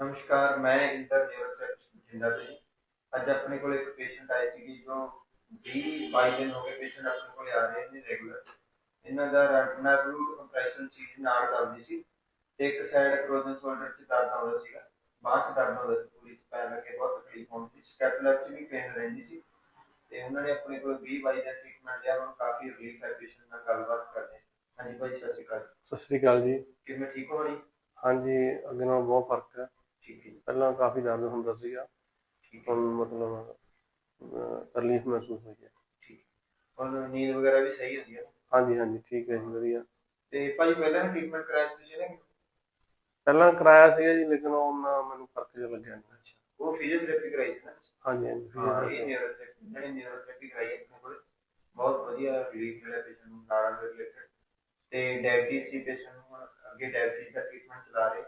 ਨਮਸਕਾਰ ਮੈਂ ਇੰਦਰ ਨਿਊਰੋਸੈਟ ਜਿੰਦਾ ਜੀ। ਅੱਜ ਆਪਣੇ ਕੋਲ ਇੱਕ ਪੇਸ਼ੈਂਟ ਆਏ ਸੀ ਜੋ 20 22 ਦਿਨ ਹੋ ਗਏ ਪੇਸ਼ੈਂਟ ਆਪਣੇ ਕੋਲ ਆ ਰਹੇ ਨੇ ਰੈਗੂਲਰ ਇਹਨਾਂ ਦਾ ਨਰਵ ਕੰਪਰੈਸ਼ਨ ਸੀ ਨਾਲ ਦਰਦ ਸੀ। ਤੇ ਇੱਕ ਸਾਈਡ ਫਰੋਜ਼ਨ ਸ਼ੋਲਡਰ 'ਚ ਦਰਦ ਆਉਂਦਾ ਸੀਗਾ। ਬਾਅਦ 'ਚ ਦਰਦ ਆਉਂਦਾ ਸੀ ਪੂਰੀ ਪੈਰ ਲੱਗੇ ਬਹੁਤ ਤਕਲੀਫ ਹੁੰਦੀ ਸੀ ਸਕੈਪੂਲਰ 'ਚ ਵੀ ਪੇਨ ਰਹਿੰਦੀ ਸੀ। ਤੇ ਉਹਨਾਂ ਨੇ ਆਪਣੇ ਕੋਲ 20 22 ਦਾ ਟ੍ਰੀਟਮੈਂਟ ਲਿਆ। ਉਹਨਾਂ ਕਾਫੀ ਰਿਲੀਫ ਹੈ ਪੇਸ਼ੈਂਟ ਨਾਲ ਗੱਲਬਾਤ ਕਰਦੇ। ਹਾਂਜੀ ਭਾਈ ਸਤਿ ਸ਼੍ਰੀ ਅਕਾਲ। ਸਤਿ ਸ੍ਰੀ ਅਕਾਲ ਜੀ। ਕਿਵੇਂ ਠੀਕ ਹੋ ਜੀ ਹਾਂਜੀ ਅੱਗੇ ਨਾਲੋਂ ਬਹੁਤ ਫ਼ਰਕ ਹੈ। ਠੀਕ ਹੈ ਜੀ, ਪਹਿਲਾਂ ਕਾਫੀ ਦਰਦ ਹੁੰਦਾ ਸੀਗਾ। ਠੀਕ ਹੈ। ਹੁਣ ਮਤਲਬ ਰਿਲੀਫ ਮਹਿਸੂਸ ਹੋਈ ਹੈ। ਠੀਕ ਹੁਣ ਨੀਂਦ ਵਗੈਰਾ ਵੀ ਸਹੀ ਹੁੰਦੀ ਹੈ ਹਾਂਜੀ ਹਾਂਜੀ ਠੀਕ ਹੈ ਜੀ ਵਧੀਆ। ਤੇ ਭਾਜੀ ਪਹਿਲਾਂ ਟ੍ਰੀਟਮੈਂਟ ਕਰਾਇਆ ਸੀ ਤੁਸੀਂ ਨੇ? ਪਹਿਲਾਂ ਕਰਾਇਆ ਸੀਗਾ ਜੀ ਲੇਕਿਨ ਉਹ ਨਾ ਮੈਨੂੰ ਫ਼ਰਕ ਜਿਹਾ ਲੱਗਿਆ ਨਹੀਂ। ਅੱਛਾ। ਉਹ ਫਿਜ਼ੀਓਥੈਰੇਪੀ ਕਰਾਈ ਸੀ ਨਾ? ਹਾਂਜੀ ਹਾਂਜੀ ਹਾਂ ਇਹ ਨਿਊਰੋਥੈਰੇਪੀ ਜਿਹੜੀ ਨਿਊਰੋਥੈਰੇਪੀ ਕਰਾਈ ਹੈ ਆਪਣੇ ਕੋਲ ਬਹੁਤ ਵਧੀਆ ਰਿਲੀਫ ਮਿਲਿਆ ਪੇਸ਼ੈਂਟ ਨੂੰ ਨਾੜਾਂ ਦੇ ਰਿਲੇਟਡ ਤੇ ਡਾਇਬੀਟਿਸ ਸੀ ਪੇਸ਼ੈਂਟ ਨੂੰ ਹੁਣ ਅੱਗੇ ਡਾਇਬੀਟਿਸ ਦਾ ਟ੍ਰੀਟਮੈਂਟ ਚਲਾ ਰਹੇ